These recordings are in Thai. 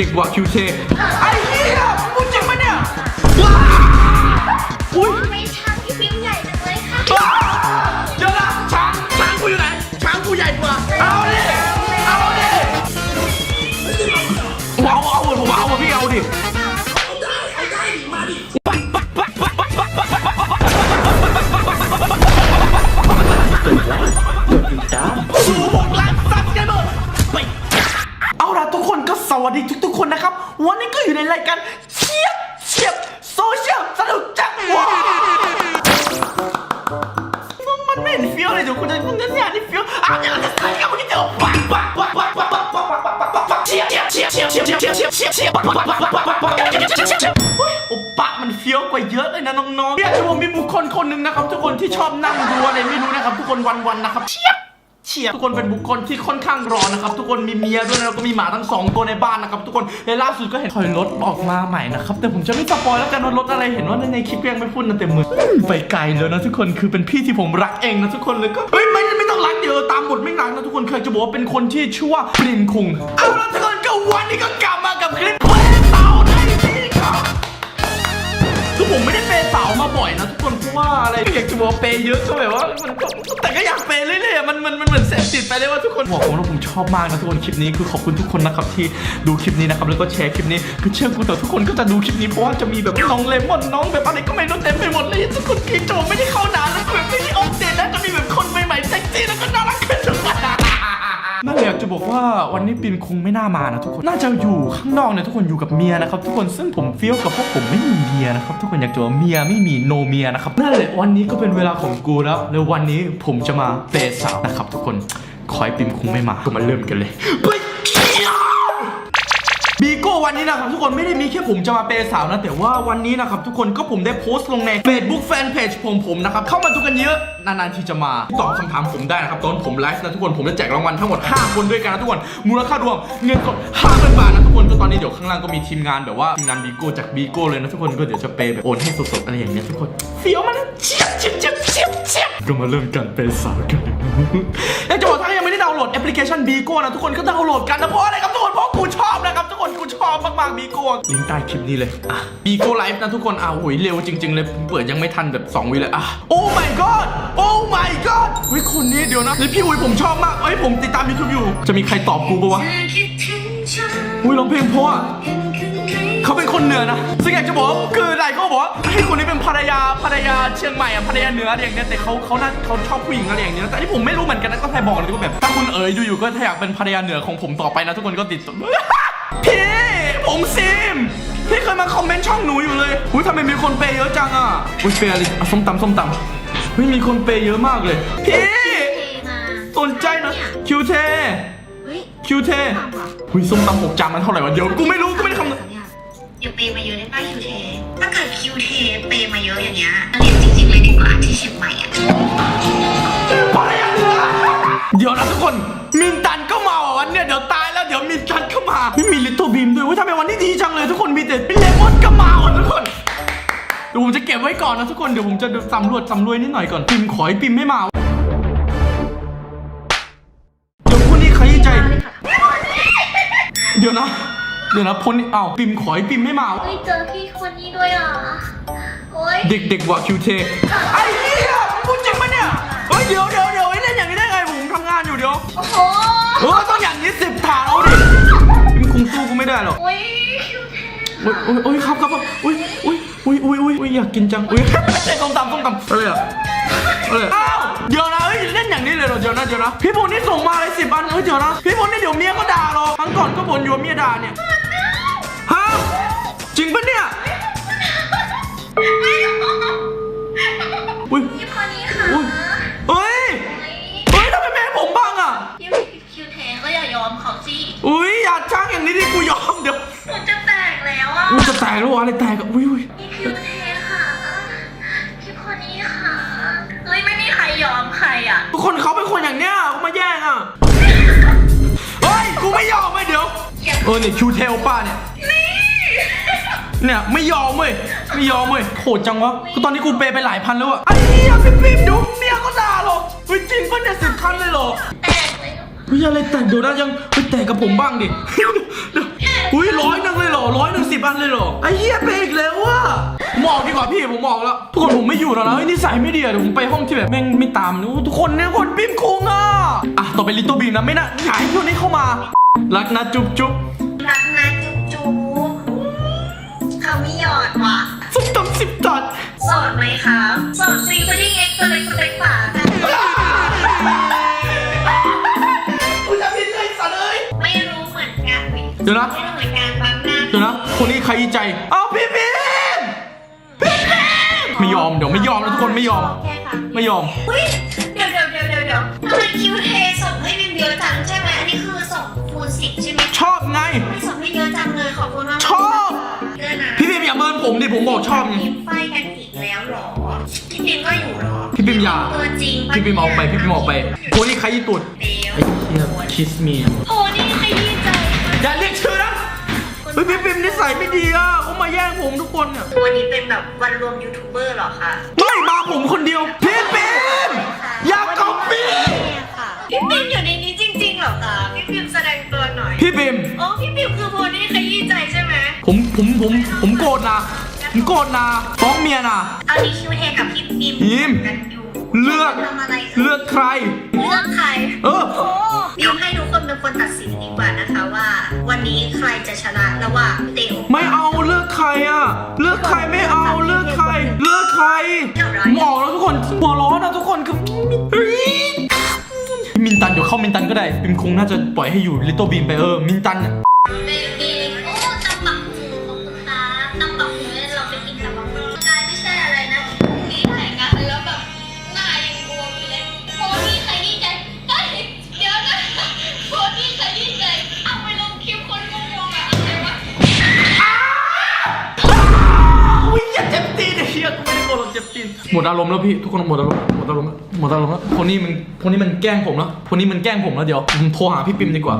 Big Block Q10. รายการเชียบเชียบโซเชียลสนุกจังว้าวมันไม่เห็นเฟี้ยวเลยเดี๋ยวคุณจะคุณจะเนี่ยนี่เฟี้ยวอะเดี๋ยวเราจะใส่กันเมื่อกี้เดี๋ยวปักปักปักปักปักปักปักปักปักปักปักเชียบเชียบเชียบเชียบเชียบเชียบเชียบเชียบเชียบปักปักปักปักปักปักปักเฮ้ยโอปะมันเฟี้ยวกว่าเยอะเลยนะน้องๆเนี่ยผมมีบุคคลคนหนึ่งนะครับทุกคนที่ชอบนั่งดูอะไรไม่รู้นะครับทุกคนวันๆนะครับเชียบ เชียร์ทุกคนเป็นบุคคลที่ค่อนข้างร้อนนะครับทุกคนมีเมียด้วยแล้วก็มีหมาทั้งสองตัวในบ้านนะครับทุกคนและล่าสุดก็เห็นถอยรถออกมาใหม่นะครับแต่ผมจะไม่สปอยแล้วกันว่ารถอะไรเห็นว่าในในคลิปยังไม่พูดนะเต็มมือไปไกลแล้วนะทุกคนคือเป็นพี่ที่ผมรักเองนะทุกคนเลยก็เฮ้ยไม่ไม่ต้องรักเดี๋ยวตามบทไม่รักนะทุกคนเคยจะบอกว่าเป็นคนที่ชื่อว่าปรินคุงเอาละทุกคนก็วันนี้ก็กลับมากับคลิป ผมไม่ได้เปย์สาวมาบ่อยนะทุกคนเพราะว่าอะไรอยากจะบอกว่าเปย์เยอะก็แบบว่ามันก็แต่ก็อยากเปย์เรื่อยๆอะมันมันมันเหมือนเสพติดไปเลยว่าทุกคนบอกผมว่าผมชอบมากนะทุกคนคลิปนี้คือขอบคุณทุกคนนะครับที่ดูคลิปนี้นะครับแล้วก็แชร์คลิปนี้คือเชื่อกูแต่ทุกคนก็จะดูคลิปนี้เพราะว่าจะมีแบบน้องเลมอนน้องแบบอะไรก็ไม่รู้เต็มไปหมดเลยทุกคนคือโจไม่ได้เข้านานแล้วก็แบบไม่ได้อัปเดตนะจะมีแบบคนใหม่ๆเซ็กซี่แล้วก็น่ารักขึ้นทุก บอกว่าวันนี้ปินคงไม่น่ามานะทุกคน น่าจะอยู่ข้างนอกเนี่ยทุกคนอยู่กับเมียนะครับทุกคนซึ่งผมเฟี้ยวกับพวกผมไม่มีเมียนะครับทุกคนอยากจะบอกว่าเมียไม่มีโนเมียนะครับนั่นแหละวันนี้ก็เป็นเวลาของกูแล้วแล้ววันนี้ผมจะมาเปย์สาวนะครับทุกคน ขอให้ปิมคงไม่มาก็มาเริ่มกันเลยไป บีโก้วันนี้นะครับทุกคนไม่ได้มีแค่ผมจะมาเปย์สาวนะ แต่ว่าวันนี้นะครับทุกคนก็ผมได้โพสต์ลงใน Facebook Fanpage ผมผมนะครับเข้ามาดูกันเยอะนานๆทีจะมาตอบคำถามผมได้นะครับตอนผมไลฟ์นะทุกคนผมจะแจกรางวัลทั้งหมด 5 คนด้วยกันนะทุกคนมูลค่ารวมเงินสด5,000บาทนะทุกคนก็ตอนนี้เดี๋ยวข้างล่างก็มีทีมงานแบบว่าทีมงานบีโก้จากบีโก้เลยนะทุกคนก็เดี๋ยวจะเปย์แบบโอนให้สดๆอะไรอย่างเงี้ยทุกคนเฟี้ยวมันเชียบเชียบเชียบเชียบเชียบก็มาเริ่มกันเปย์สาวกันแล้วจะบอกถ้ายังไม่ได้ดาวน์โหลดแอปพลิเคชันบีโก้นะทุกคนก็ดาวน์โหลดกันนะเพราะอะไรครับทุกคนเพราะ บมากๆบีโก้ลิงก์ใต้คลิปนี้เลยอะบีโก้ไลฟ์นะทุกคนอะโหยเร็วจริง ๆ เลยผมเปิดยังไม่ทันแบบ2วิเลยอะโอ้ my god โอ้ my god เฮ้ยคนนี้เดี๋ยวนะนี่พี่อุ๋ยผมชอบมากเอ้ยผมติดตาม YouTube อยู่ จะมีใครตอบกูปะวะคิดถึงฉันอุ้ยร้องเพลงเพราะอะเห็นคืนไหนเขาเป็นคนเหนือนะซึ่งอยากจะบอกว่าคือหลายคนบอกว่าให้ยคนนี้เป็นภรรยาภรรยาเชียงใหม่อะภรรยาเหนืออะไรอย่างเงี้ยแต่เขาเขาน่าเขาชอบผู้หญิงอะไรอย่างเงี้ยแต่อันนี่ผมไม่รู้เหมือนกันนะก็แค่บอกเลยว่าแบบถ้าคุณเอ๋ยดูอยู่ก็ถ้าอยากเป็นภรรยาเหนือของผมต่อไปนะทุกคนก็ติดต่อพี่ ผมซิมพี่เคยมาคอมเมนต์ช่องหนูอยู่เลยอุ้ยทำไมมีคนเปย์เยอะจังอะอุ้ยเปย์อะไรอะส้มตำส้มตำเฮ้ยมีคนเปย์เยอะมากเลยพี่เทมาสนใจนะคิวเทเฮ้ยคิวเทหุยส้มตำหกจานมันเท่าไหร่วะเดี๋ยวกูไม่รู้กูไม่ได้คำนวณเนี่ยเดี๋ยวเปย์มาเยอะได้ป่ะคิวเทถ้าเกิดคิวเทเปย์มาเยอะอย่างเงี้ยเรียนจริงๆเลยดีกว่าที่เชียงใหม่อะเดี๋ยวนะทุกคนมินตันก็มาอะวันเนี้ยเดี๋ยวตายแล้วเดี๋ยวมินตันก็มาไม่มี เลยทุกคนมีแต่เลมอนก็มาอะทุกคนเดี๋ยวผมจะเก็บไว้ก่อนนะทุกคนเดี๋ยวผมจะสำรวจสำรวยนิดหน่อยก่อนปิมขอให้ปิมไม่มาเดี๋ยวพรุ่งนี้ใครใจ เดี๋ยวนะ เดี๋ยวนะพลนี่อ้าวปิมขอให้ปิมไม่มา เฮ้ยเจอพี่คนนี้ด้วยอะโอ้ยเด็กๆว่ะคิวเทไอ้เหี้ยพูดจริงปะเนี่ยเฮ้ยเดี๋ยวเดี๋ยวเดี๋ยวไอ้เล่นอย่างนี้ได้ไงผมทำงานอยู่เดี๋ยวโอ้โหเออต้องอย่างนี้สิบถาดเอาดิมันคงสู้กูไม่ได้หรอก โอ้ยคิวเทโอ้ยโอ้ยโอ้ยครับครับครับอุ้ยอุ้ยอุ้ยอุ้ยอุ้ยอุ้ยอยากกินจังอุ้ยใช่ต้มตำต้มตำอะไรอะอะไรอ้าวเดี๋ยวนะเฮ้ยเล่นอย่างนี้เลยเหรอเดี๋ยวนะเดี๋ยวนะพี่บุญนี่ส่งมาเลยสิบอันเฮ้ยเดี๋ยวนะพี่บุญนี่เดี๋ยวเมียก็ด่าหรอกครั้งก่อนก็บ่นอยู่ว่าเมียด่าเนี่ยฮะจริงปะเนี่ยอุ้ยพี่คนนี้ค่ะอุ้ย อย่ายอมเขาสิอุ้ยอย่าจ้างอย่างนี้ดิกูยอมเดี๋ยวมันจะแตกแล้วอะกูจะแตกแล้ววะอะไรแตกอะอุ้ยอุ้ยพี่คิวเทค่ะพี่คนนี้ค่ะเฮ้ยไม่มีใครยอมใครอะทุกคนเขาเป็นคนอย่างเนี้ยเขามาแย่งอะเฮ้ยกูไม่ยอมเว้ยเดี๋ยวเออเนี่ยคิวเทลป้าเนี่ยเนี่ยไม่ยอมเว้ยไม่ยอมเว้ยโหดจังวะคือตอนนี้กูเปย์ไปหลายพันแล้วอะไอ้เหี้ยปิ๊บปิ๊บดูเมียก็ด่าหรอกเฮ้ยจริงปะเนี่ยสิบคันเลยเหรอ แตก เลยเฮ้ยอะไรแตกเดี๋ยวนะยังเฮ้ยแตกกับผมบ้างดิเดี๋ยวแตกอุ้ยร้อยหนึ่งเลยเหรอร้อยหนึ่งสิบอันเลยเหรอไอ้เหี้ยไปอีกแล้วว่ะผมออกดีกว่าพี่ผมออกแล้วทุกคนผมไม่อยู่แล้วนะเฮ้ยนิสัยไม่ดีอะเดี๋ยวผมไปห้องที่แบบแม่งไม่ตามนะทุกคนเนี่ยคนบิมคุงอะอะต่อไปลิตเติ้ลบีมนะไม่น่าอยากให้คนนี้เข้ามา รักนะจุ๊บจุ๊บรักนะจุ๊บจุ๊บเขาไม่หยอดว่ะส้มตำสิบจอดโสดไหมครับโสดซีก็ได้เอ็กซ์ตัวเล็กตัวเล็กกว่า เดี๋ยวนะไม่รู้เหมือนกันบางหน้าเดี๋ยวนะคนนี้ใครใจอ้าวพี่พิมพี่พิมไม่ยอมเดี๋ยวไม่ยอมนะทุกคนไม่ยอม แค่ค่ะไม่ยอม อุ้ยเดี๋ยวเดี๋ยวเดี๋ยวเดี๋ยวเดี๋ยวทำไมคิวเทส่งให้บิมเยอะจังใช่ไหมอันนี้คือส่งคูณสิบใช่ไหมชอบไง ไม่ส่งให้เยอะจังเลยขอบคุณมากชอบ เดือนนะพี่พิมอย่าเมินผมดิผมบอกชอบไงพิมไฟกันอีกแล้วเหรอพี่พิมก็อยู่เหรอพี่พิมอย่า ตัวจริงปะพี่พิมออกไปพี่พิมออกไปคนนี้ใครญี่ปุ่นเดี๋ยวไอ้เหี้ยคิสมีโอ้นี่ขยี้ เฮ้ยพี่พิมนิสัยไม่ดีอะเขามาแย่งผมทุกคนเนี่ยวันนี้เป็นแบบวันรวมยูทูบเบอร์เหรอคะไม่มาผมคนเดียวพี่พิมอย่าก๊อปปี้พี่พิมอยู่ในนี้จริงๆเหรอคะพี่พิมแสดงตัวหน่อยพี่พิมอ๋อพี่พิมคือโพนี่ขยี้ใจใช่ไหมผมผมผมผมโกรธนะผมโกรธนะฟ้องเมียนะตอนนี้คิวเทกับพี่พิมพิมกันอยู่เลือกทำอะไรเลือกใคร เลือกใคร เออโอ้พิมให้ทุกคนเป็นคนตัดสินดีกว่านะคะว่าวันนี้ ใครจะชนะระหว่างเต๋อไม่เอาเลือกใครอะ เลือกใครไม่เอาเลือกใคร เลือกใครหมอกแล้วทุกคนหัวร้อนนะทุกคนคือมินตันเดี๋ยวเข้ามินตันก็ได้ปิมคงน่าจะปล่อยให้อยู่ลิตเติ้ลบีมไปเออมินตันน่ะ หมดอารมณ์แล้วพี่ทุกคนหมดอารมณ์หมดอารมณ์แล้วหมดอารมณ์แล้วคนนี้มันคนนี้มันแกล้งผมแล้วคนนี้มันแกล้งผมแล้วเดี๋ยวผมโทรหาพี่ปิมดีกว่า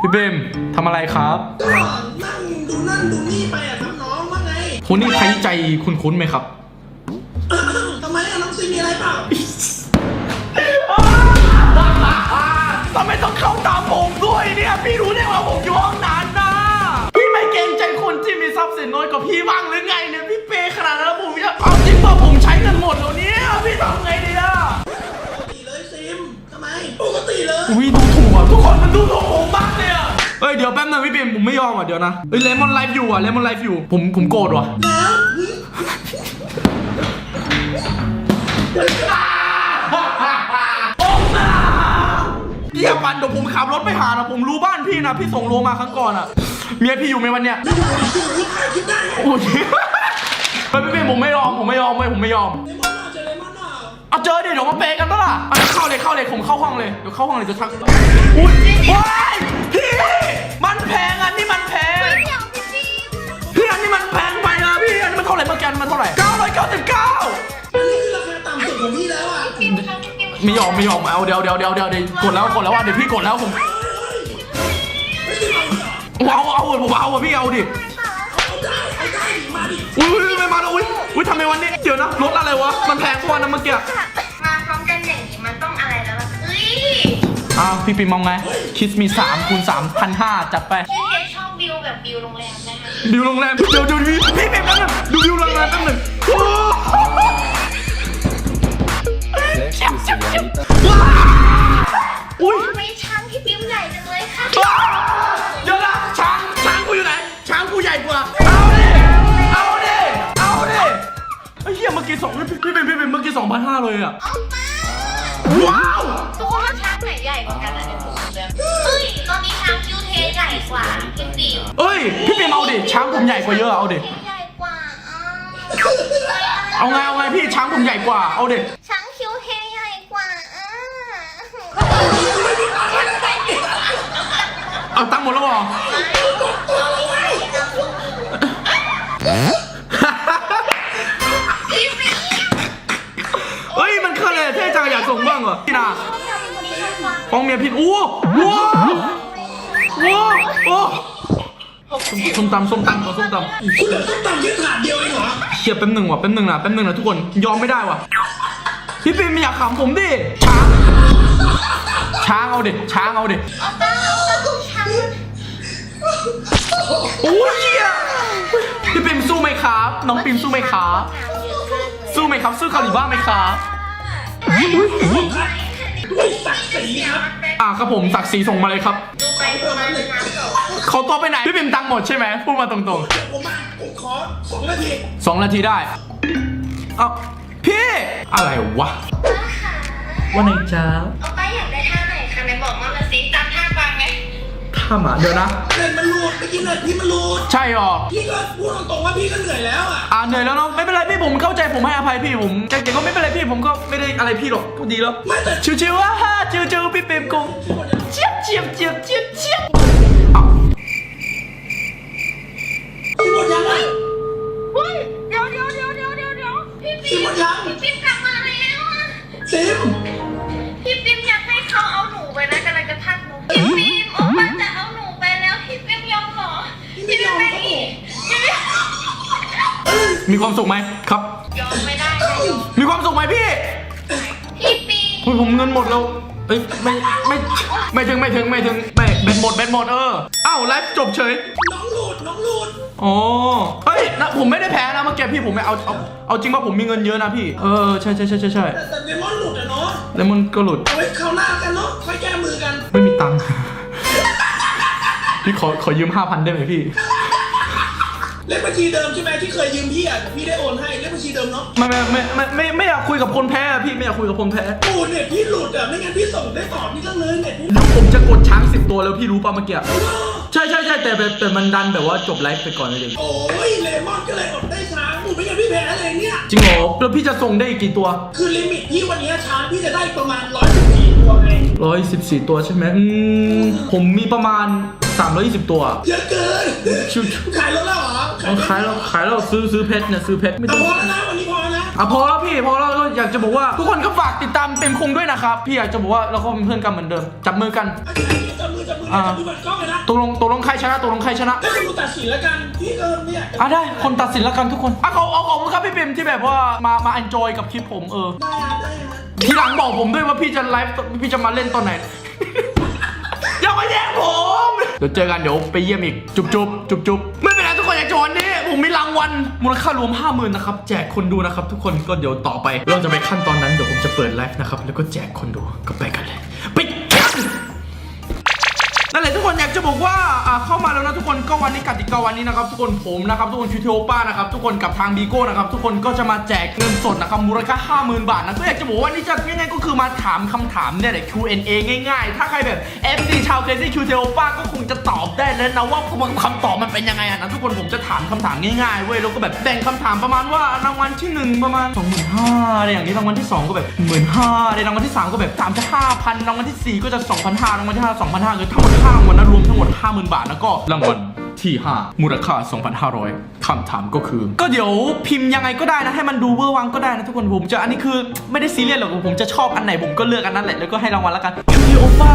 พี่ปิมทำอะไรครับ ก็นั่งดูนั่นดูนี่ไปอะครับน้องว่าไงคนนี้ใครใจคุ้นๆไหมครับ ทำไมอะน้องซีมีอะไรเปล่าทำไมต้องเข้าตามผมด้วยเนี่ย พี่รู้ได้ว่าผมอยู่ห้องนั้นนะพี่ไม่เกรงใจคนที่มีทรัพย์สินน้อยกว่าพี่บ้างหรือไงเนี่ย ป่ะผมใช้เงินหมดแล้วเนี่ย พี่ทำไงดีอะปกติเลยซิมทำไมปกติเลยอุ้ยดูถูกอะทุกคนมันดูถูกผมมากเลยอะเอ้ยเดี๋ยวแป๊บนึงพี่ปิมผมไม่ยอมอะเดี๋ยวนะเอ้ยเลมอนไลฟ์อยู่อะเลมอนไลฟ์อยู่ ผมผมโกรธว่ะ แล้วหึพี่อย่าปันเดี๋ยวผมขับรถไปหานะผมรู้บ้านพี่นะพี่ส่งโลมาครั้งก่อนอะ เมียพี่อยู่ไหมวันเนี้ยไม่อยู่ในคิวที่ถ่ายคลิปได้ไง โอ้ย เฮ้ยพี่พี่ผมไม่ยอมผมไม่ยอมเว้ยผมไม่ยอม เลมอนอะเจอเลมอนอะเอาเจอดิเดี๋ยวมาเปย์กันปะล่ะเอาเข้าเลยเข้าเลยผมเข้าห้องเลยเดี๋ยวเข้าห้องเลยเดี๋ยวทักอุ้ยว้ายพี่มันแพงอันนี้มันแพงเดี๋ยวพี่พิมพี่อันนี้มันแพงไปนะพี่อันนี้มันเท่าไหร่เมื่อกี้อันนี้มันเท่าไหร่999อันนี้คือราคาต่ำสุดของพี่แล้วอะพิมครับพี่พิมไม่ยอมไม่ยอมเอาเดี๋ยวเดี๋ยวเดี๋ยวเดี๋ยวเดี๋ยวกดแล้วกดแล้วอะเดี๋ยวพี่กดแล้วผมเฮ้ยเฮ้ยไม่ได้เอาเหรอเอาเอาเอาผมเอาอะพี่เอาดิ อุ้ยไม่มาแล้วอุ้ยอุ้ยทำไมวันนี้เดี๋ยวนะรถอะไรวะ มันแพงกว่านะเมื่อกี้ มาพร้อมกันอย่างนี้มันต้องอะไรแล้วล่ะเฮ้ยอ้าวพี่ปิมมองไง คิสมี3คูณ3พันห้าจัดไป พี่เทชอบวิวแบบวิวโรงแรมได้ไหมดิวโรงแรม เดี๋ยวเดี๋ยวพี่พี่ปิมแป๊บนึงดูดิวโรงแรมแป๊บนึงโอ้ว้าวอุ้ยทำไมช้างพี่พิมใหญ่จังเลยค่ะว้าวเดี๋ยวนะช้างช้างกูอยู่ไหนช้างกูใหญ่กว่าเอาดิ อ้เหี้ยเมื่อกี้สองพี่พี่ปิมพี่ปิมเมื่อกี้สองพันห้าเลยอะว้าวทุกคนว่าช้างไหนใหญ่กว่ากันอะเดี๋ยวผมเลือกเฮ้ยตอนนี้ช้างคิวเทใหญ่กว่าพี่ปิมเอ้ยพี่ปิมเอาดิช้างผมใหญ่กว่าเยอะเอาดิใหญ่กว่าอะเอาไงเอาไงพี่ช้างผมใหญ่กว่าเอาดิช้างคิวเทใหญ่กว่าอะเอาตังค์หมดแล้วเหรอเส่งบ้างเหรอพี่นาฟ้องเมียผิดอู้ว้าวว้าวโอ้ส้มตำส้มตำก่อนส้มตำคุณเหลือต้องต่ำแค่ถาดเดียวเองเหรอเชียแป๊บหนึ่งว่ะแป๊บหนึ่งนะแป๊บหนึ่งนะทุกคนยอมไม่ได้ว่ะพี่ปิมอยากขำผมดิช้างช้างเอาดิช้างเอาดิเอาป้าเอาป้าช้างโอ้ยเหี้ยพี่ปิมสู้ไหมครับ น้องปิมสู้ไหมครับสู้ไหมครับ สู้เกาหลีบ้างไหมครับ ด้วยศักดิ์ศรีครับอ่าครับผมศักดิ์ศรีส่งมาเลยครับดูไปประมาณหนึ่งน้ำสองเขาตัวไปไหนพี่ปิมตังค์หมดใช่ไหมพูดมาตรงเดี๋ยวผมมาผมขอสองนาทีๆสองนาทีได้เอ้าพี่ อะไรวะว่าไงจ้า เอาไปอยากได้ท่า ถ้ามาเดี๋ยวนะ เน็ตมันรูดเมื่อกี้เน็ตพี่มันรูดใช่หรอ พี่ก็พูดตรงๆว่าพี่ก็เหนื่อยแล้วอะอ่าเหนื่อยแล้วเนาะไม่เป็นไรพี่ผมเข้าใจผมให้อภัยพี่ผมแต่ก็ไม่เป็นไรพี่ผมก็ไม่ได้อะไรพี่หรอกก็ดีแล้วไม่แต่ชิวๆว่าฮ่าชิวๆพี่เปรมกงเจี๊ยบเจี๊ยบเจี๊ยบเจี๊ยบเจี๊ยบ ไม่ถึงไม่ถึงไม่ถึงไม่เบ็ดหมดเบ็ดหมดเอออ้าวไลฟ์จบเฉยน้องหลุดน้องหลุดอ๋อเฮ้ยนะผมไม่ได้แพ้นะเมื่อกี้พี่ผมไม่เอาเอาเอาจริงว่าผมมีเงินเยอะนะพี่ เออใช่ใช่ใช่ใช่ใช่แต่แต่เดมอนหลุดอะเนาะแล้วมันก็หลุดเอาไว้คราวหน้ากันเนาะค่อยแก้มือกัน ไม่มีตังค์พี่ขอขอยืมห้าพันได้ไหมพี่ เลขบัญชีเดิมใช่ไหมที่เคยยืมพี่อะพี่ได้โอนให้เลขบัญชีเดิมเนาะไม่ไม่ไม่ไม่ไม่ไม่อยากคุยกับคนแพ้อะพี่ไม่อยากคุยกับคนแพ้โอ้เน็ตพี่หลุดอะไม่งั้นพี่ส่งได้ต่อพี่ก็เลยเน็ตพี่เดี๋ยวผมจะกดช้างสิบตัวแล้วพี่รู้ป่ะเมื่อกี้ใช่ใช่ใช่แต่แต่แต่มันดันแบบว่าจบไลฟ์ไปก่อนเลยโอ้ยเลมอนก็เลยอดได้ช้างหนูไม่งั้นพี่แพ้เลยเนี่ย จริงเหรอแล้วพี่จะส่งได้อีกกี่ตัว คือลิมิตพี่วันนี้ช้างพี่จะได้ประมาณร้อยสิบสี่ ตัวไงร้อยสิบสี่ตัวใช่ไหมอืมผมมีประมาณสามร้อยยี่สิบตัว เยอะเกินชิวขายรถแล้วเหรอเอาขายแล้วขายแล้วซื้อซื้อเพชรเนี่ยซื้อเพชรไม่แต่ต้อง พอแล้วนะวันนี้พอแล้วนะ อะพอแล้วพี่พอแล้วก็อยากจะบอกว่า ทุกคนก็ฝากติดตามเต็มคงด้วยนะครับ พี่อยากจะบอกว่าเราก็เป็นเพื่อนกันเหมือนเดิม จับมือกันโอเคจับมือจับมือจับมือบัตรกล้องเลยนะตกลงตกลงใครชนะตกลงใครชนะให้คุณตัดสินแล้วกันพี่ก็ไม่อยากจะอะได้คนตัดสินแล้วกันทุกคนอะเขาเอาของครับพี่ปิมที่แบบว่ามามาอันจอยกับคลิปผมเออ ได้ฮะได้ฮะ ทีหลังบอกผมด้วยว่าพี่จะไลฟ์พี่จะมาเล่นตอนไหน อย่ามาแย่งผม เดี๋ยวเจอกันเดี๋ยวไปเยี่ยมอีก จุบจุบจุบจุบไม่เป็นไรทุกคนอย่าโจะวันนี้ผมมีรางวัลมูลค่ารวม 50,000นะครับแจกคนดูนะครับ ทุกคนก็เดี๋ยวต่อไป เราจะไปขั้นตอนนั้นเดี๋ยวผมจะเปิดไลฟ์นะครับแล้วก็แจกคนดูก็ไปกัน บอกว่าอ่าเข้ามาแล้วนะทุกคนก็วันนี้กติกาวันนี้นะครับทุกคนผมนะครับทุกคนคิวเทโอป้านะครับทุกคนกับทางบีโก้นะครับทุกคนก็จะมาแจกเงินสดนะครับมูลค่า 50,000 บาทนะก็อยากจะบอกว่านี่จะง่ายๆก็คือมาถามคำถามเนี่ยแหละ Q&A ง่ายๆ ถ้าใครแบบ FC ชาวเคซี่คิวเทโอป้าก็คงจะตอบได้แล้วนะว่าคำตอบมันเป็นยังไงอะนะทุกคนผมจะถามคำถามง่ายๆเว้ยแล้วก็แบบแบ่งคำถามประมาณว่ารางวัลที่หนึ่งประมาณ 25,000อะไรอย่างนี้รางวัลที่สองก็แบบ15,000ในรางวัลที่สามก็แบบ3จะ5,000รางวัลที่สี่ก็จะ2,500รางวัลที่ห้า2,500คือทั้งหมด5รางวัลนะรวมทั้งหมด 50,000 บาท แล้วก็รางวัลที่ 5 มูลค่า 2,500คำถามก็คือ ก็เดี๋ยวพิมพ์ยังไงก็ได้นะ ให้มันดูเวอร์วังก็ได้นะทุกคนผมจะอันนี้คือไม่ได้ซีเรียสหรอกผมจะชอบอันไหนผมก็เลือกอันนั้นแหละแล้วก็ให้รางวัลแล้วกันคิวเทโอป้า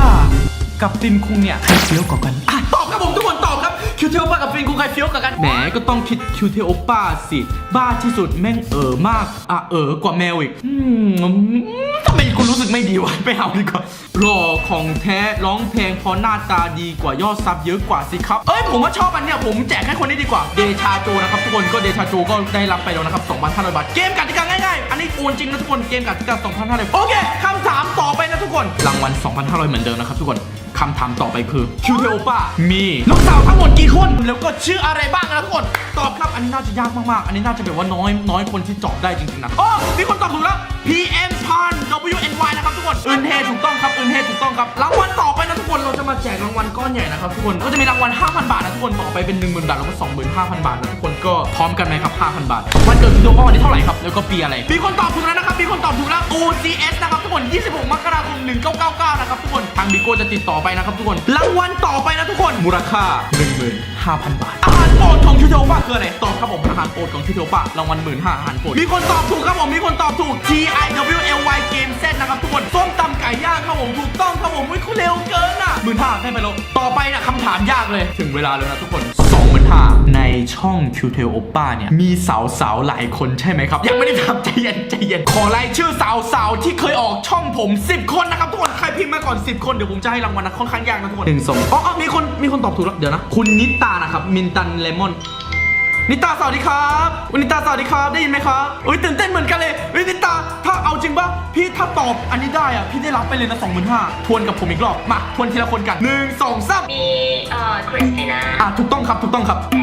กับฟินคุงเนี่ยใครเฟี้ยวกว่ากันอะตอบครับผมทุกคนตอบครับคิวเทโอป้ากับฟินคุงใครเฟี้ยวกว่ากันแหมก็ต้องคิดคิวเทโอป้าสิบ้าที่สุดแม่งเออมากอะเออกว่าแมวอีกอืม คุณรู้สึกไม่ดีวะไม่เอาดีกว่าหล่อของแท้ร้องเพลงเพราะหน้าตาดีกว่ายอดซับเยอะกว่าสิครับ เอ้ยผมว่าชอบอันเนี้ยผมแจกให้คนนี้ดีกว่าเดชาโจนะครับทุกคนก็เดชาโจก็ได้รับไปแล้วนะครับ2,500บาทเกมกติกาง่ายๆอันนี้โอนจริงนะทุกคนเกมกติกา2,500โอเคคำถามต่อไปนะทุกคนรางวัล2,500 เหมือนเดิมนะครับทุกคนคำถามต่อไปคือคิวเทโอป้ามีลูกสาวทั้งหมดกี่คนแล้วก็ชื่ออะไรบ้างนะทุกคนตอบครับอันนี้น่าจะยากมากๆ อันนี้น่าจะแบบว่าน้อยน้อยคนที่ตอบได้จริงๆนะอ๋อมีคนตอบถูกแล้ว PM พัน WNY นะครับทุกคนอื่นเฮถูกต้องครับอื่นเฮถูกต้องครับรางวัลต่อไปนะทุกคนเราจะมาแจกรางวัลก้อนใหญ่นะครับทุกคนก็จะมีรางวัล 5,000 บาทนะทุกคนต่อไปเป็น 10,000 บาทแล้วก็25,000 บาทนะทุกคนก็พร้อมกันไหมครับ 5,000 บาท วันเกิดคุณโดว่าวันนี้เท่าไหร่ครับแล้วก็ปีอะไรมีคนตอบถูกแล้วนะครับมีคนตอบถูกแล้ว OCS นะครับทุกคน 26 มกราคม 1999 นะครับทุกคนทางบิโก้จะติดต่อไปนะครับทุกคนรางวัลต่อไปนะทุกคนมูลค่า15,000 บาทอาหาร โปรดของคิวเทโอป้าคืออะไรตอบครับผมอาหารโปรดของคิวเทโอป้ารางวัลหมื่นห้าอาหารโปรดมีคนตอบถูกครับผมมีคนตอบถูก T I W L Y เกมเซตนะครับทุกคนส้มตำไก่ย่างครับผมถูกต้องครับผมอุ้ยคุณเร็วเกินอะหมื่นห้าได้ไปแล้วต่อไปนะคำถามยากเลย ถึงเวลาแล้วนะทุกคนสองหมื่นห้า ช่อง q t e l Oppa เนี่ย มีสาวๆหลายคนใช่ไหมครับ ยังไม่ได้ทำใจเย็นใจเย็นขอรายชื่อสาวๆที่เคยออกช่องผม 10 คนนะครับทุกคน ใครพิมพ์มาก่อน 10 คน เดี๋ยวผมจะให้รางวัลนะค่อนข้างยากนะทุกคนหนึ่งสองอ๋ออ๋อมีคนมีคนตอบถูกแล้วเดี๋ยวนะ คุณนิตานะครับมินตันเลมอนนิตาสวัสดีครับอุ๊ยนิตาสวัสดีครับ ได้ยินไหมครับอุ้ยตื่นเต้นเหมือนกันเลยอุ้ยนิตา ถ้าเอาจริงป่ะพี่ถ้าตอบอันนี้ได้อะพี่ได้รับไปเลยนะสองหมื่นห้าทวนกับผมอีกรอบ มา ทวนทีละคนกันหนึ่งสองสามมีเอ่อคริสติน่าอะ ถูกต้องครับ ถูกต้องครับแอร์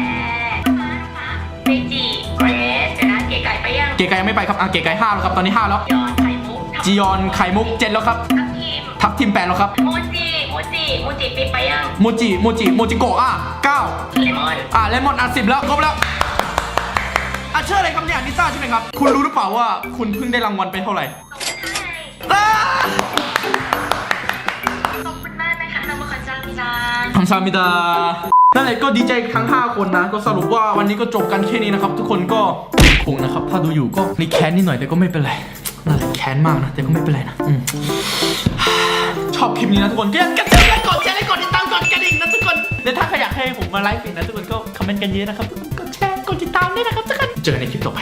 เมจิเกรซเดี๋ยวนะเก๋ไก่ไปยังเก๋ไก่ยังไม่ไปครับอะเก๋ไก่ห้าแล้วครับตอนนี้ห้าแล้วยอนไข่มุกจียอนไข่มุกเจ็ดแล้วครับ ทับทิมทับทิมแปดแล้วครับโมจิโมจิโมจิปิดไปยังโมจิโมจิโมจิโกะอะเก้าเลมอนอะเลมอนอะสิบแล้วครบแล้วอะเชื่ออะไรครับเนี่ยนิต้าใช่ไหมครับคุณรู้หรือเปล่าว่าคุณเพิ่งได้รางวัลไปเท่าไหร่อ่าขอบคุณมากนะคะน้องมะขจังจ้า คำสามิดา นั่นแหละก็ดีใจทั้ง 5 คนนะ ก็สรุปว่าวันนี้ก็จบกันแค่นี้นะครับ ทุกคนก็คงนะครับ ถ้าดูอยู่ก็มีแค้นนิดหน่อยแต่ก็ไม่เป็นไรนั่นแหละแค้นมากนะ แต่ก็ไม่เป็นไรนะอืมชอบคลิปนี้นะทุกคนก็อย่าลืมกดไลค์กดแชร์และกดติดตามกดกระดิ่งนะทุกคนและถ้าใครอยากให้ผมมาไลฟ์อีกนะทุกคนก็คอมเมนต์กันเยอะนะครับทุกคนกดแชร์กดติดตามด้วยนะครับทุกคนเจอกันในคลิปต่อไป